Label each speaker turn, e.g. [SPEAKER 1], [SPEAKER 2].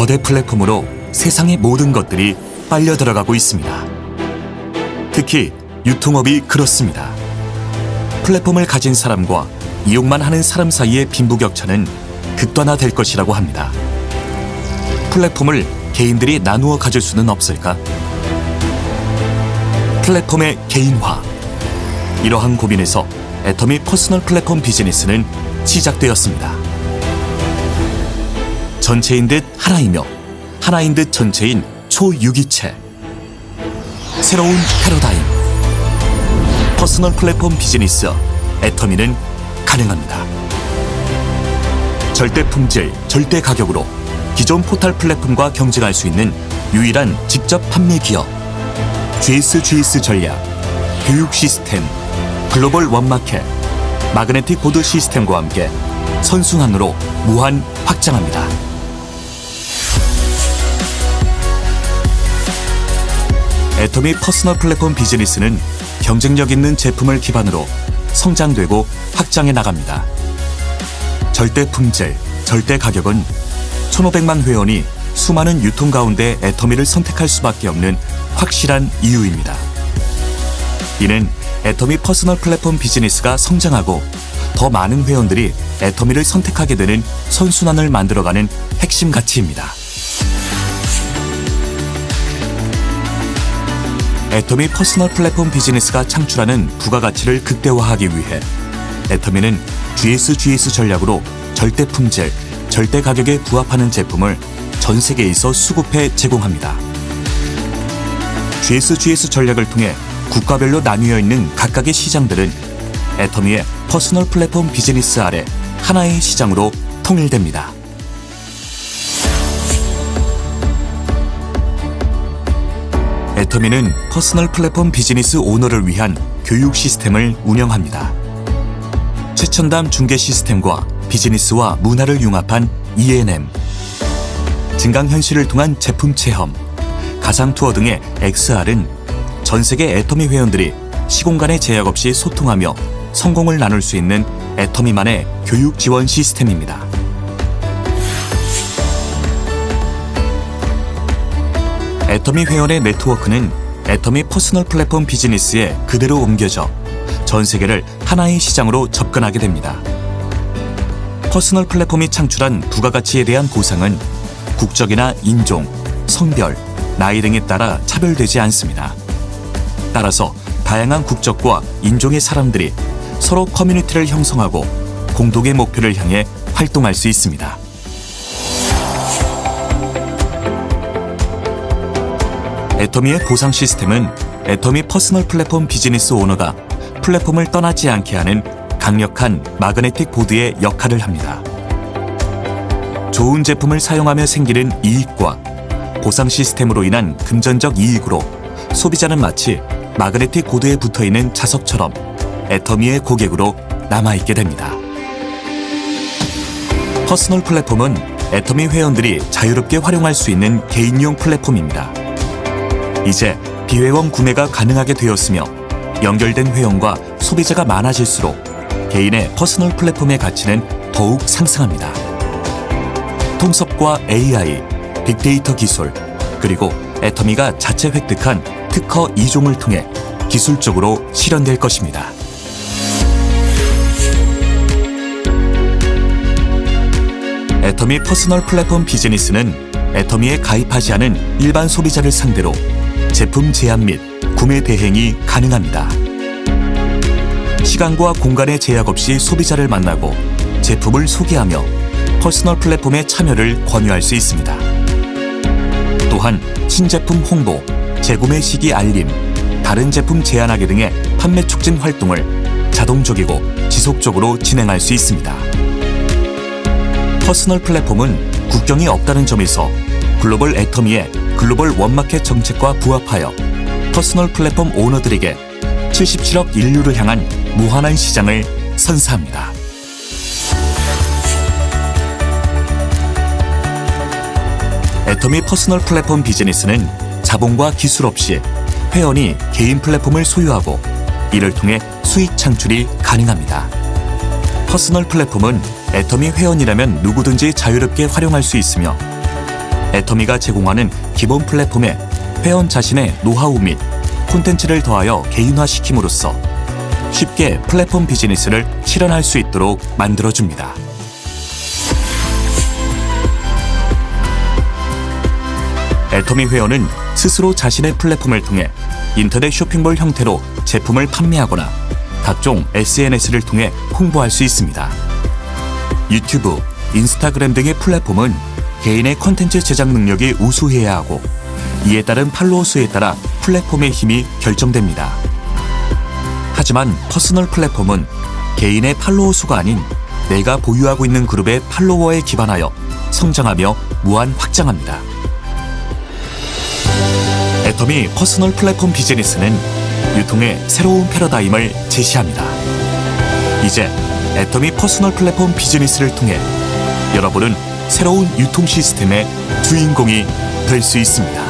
[SPEAKER 1] 거대 플랫폼으로 세상의 모든 것들이 빨려 들어가고 있습니다. 특히 유통업이 그렇습니다. 플랫폼을 가진 사람과 이용만 하는 사람 사이의 빈부격차는 극단화될 것이라고 합니다. 플랫폼을 개인들이 나누어 가질 수는 없을까? 플랫폼의 개인화. 이러한 고민에서 애터미 퍼스널 플랫폼 비즈니스는 시작되었습니다. 전체인 듯 하나이며 하나인 듯 전체인 초유기체. 새로운 패러다임. 퍼스널 플랫폼 비즈니스 애터미는 가능합니다. 절대 품질, 절대 가격으로 기존 포털 플랫폼과 경쟁할 수 있는 유일한 직접 판매 기업. GS GS 전략, 교육 시스템, 글로벌 원마켓, 마그네틱 보드 시스템과 함께 선순환으로 무한 확장합니다. 애터미 퍼스널 플랫폼 비즈니스는 경쟁력 있는 제품을 기반으로 성장되고 확장해 나갑니다. 절대 품질, 절대 가격은 1,500만 회원이 수많은 유통 가운데 애터미를 선택할 수밖에 없는 확실한 이유입니다. 이는 애터미 퍼스널 플랫폼 비즈니스가 성장하고 더 많은 회원들이 애터미를 선택하게 되는 선순환을 만들어가는 핵심 가치입니다. 애터미 퍼스널 플랫폼 비즈니스가 창출하는 부가가치를 극대화하기 위해 애터미는 GS GS 전략으로 절대 품질, 절대 가격에 부합하는 제품을 전 세계에서 수급해 제공합니다. GS GS 전략을 통해 국가별로 나뉘어 있는 각각의 시장들은 애터미의 퍼스널 플랫폼 비즈니스 아래 하나의 시장으로 통일됩니다. 애터미는 퍼스널 플랫폼 비즈니스 오너를 위한 교육 시스템을 운영합니다. 최첨단 중개 시스템과 비즈니스와 문화를 융합한 E&M, 증강현실을 통한 제품 체험, 가상 투어 등의 XR은 전 세계 애터미 회원들이 시공간의 제약 없이 소통하며 성공을 나눌 수 있는 애터미만의 교육 지원 시스템입니다. 애터미 회원의 네트워크는 애터미 퍼스널 플랫폼 비즈니스에 그대로 옮겨져 전 세계를 하나의 시장으로 접근하게 됩니다. 퍼스널 플랫폼이 창출한 부가가치에 대한 보상은 국적이나 인종, 성별, 나이 등에 따라 차별되지 않습니다. 따라서 다양한 국적과 인종의 사람들이 서로 커뮤니티를 형성하고 공동의 목표를 향해 활동할 수 있습니다. 애터미의 보상 시스템은 애터미 퍼스널 플랫폼 비즈니스 오너가 플랫폼을 떠나지 않게 하는 강력한 마그네틱 보드의 역할을 합니다. 좋은 제품을 사용하며 생기는 이익과 보상 시스템으로 인한 금전적 이익으로 소비자는 마치 마그네틱 보드에 붙어 있는 자석처럼 애터미의 고객으로 남아있게 됩니다. 퍼스널 플랫폼은 애터미 회원들이 자유롭게 활용할 수 있는 개인용 플랫폼입니다. 이제 비회원 구매가 가능하게 되었으며 연결된 회원과 소비자가 많아질수록 개인의 퍼스널 플랫폼의 가치는 더욱 상승합니다. 통섭과 AI, 빅데이터 기술, 그리고 애터미가 자체 획득한 특허 2종을 통해 기술적으로 실현될 것입니다. 애터미 퍼스널 플랫폼 비즈니스는 애터미에 가입하지 않은 일반 소비자를 상대로 제품 제한 및 구매 대행이 가능합니다. 시간과 공간의 제약 없이 소비자를 만나고 제품을 소개하며 퍼스널 플랫폼에 참여를 권유할 수 있습니다. 또한 신제품 홍보, 재구매 시기 알림, 다른 제품 제안하기 등의 판매 촉진 활동을 자동적이고 지속적으로 진행할 수 있습니다. 퍼스널 플랫폼은 국경이 없다는 점에서 글로벌 애터미의 글로벌 원마켓 정책과 부합하여 퍼스널 플랫폼 오너들에게 77억 인류를 향한 무한한 시장을 선사합니다. 애터미 퍼스널 플랫폼 비즈니스는 자본과 기술 없이 회원이 개인 플랫폼을 소유하고 이를 통해 수익 창출이 가능합니다. 퍼스널 플랫폼은 애터미 회원이라면 누구든지 자유롭게 활용할 수 있으며 애터미가 제공하는 기본 플랫폼에 회원 자신의 노하우 및 콘텐츠를 더하여 개인화시킴으로써 쉽게 플랫폼 비즈니스를 실현할 수 있도록 만들어줍니다. 애터미 회원은 스스로 자신의 플랫폼을 통해 인터넷 쇼핑몰 형태로 제품을 판매하거나 각종 SNS를 통해 홍보할 수 있습니다. 유튜브, 인스타그램 등의 플랫폼은 개인의 컨텐츠 제작 능력이 우수해야 하고 이에 따른 팔로워 수에 따라 플랫폼의 힘이 결정됩니다. 하지만 퍼스널 플랫폼은 개인의 팔로워 수가 아닌 내가 보유하고 있는 그룹의 팔로워에 기반하여 성장하며 무한 확장합니다. 애터미 퍼스널 플랫폼 비즈니스는 유통의 새로운 패러다임을 제시합니다. 이제 애터미 퍼스널 플랫폼 비즈니스를 통해 여러분은 새로운 유통 시스템의 주인공이 될 수 있습니다.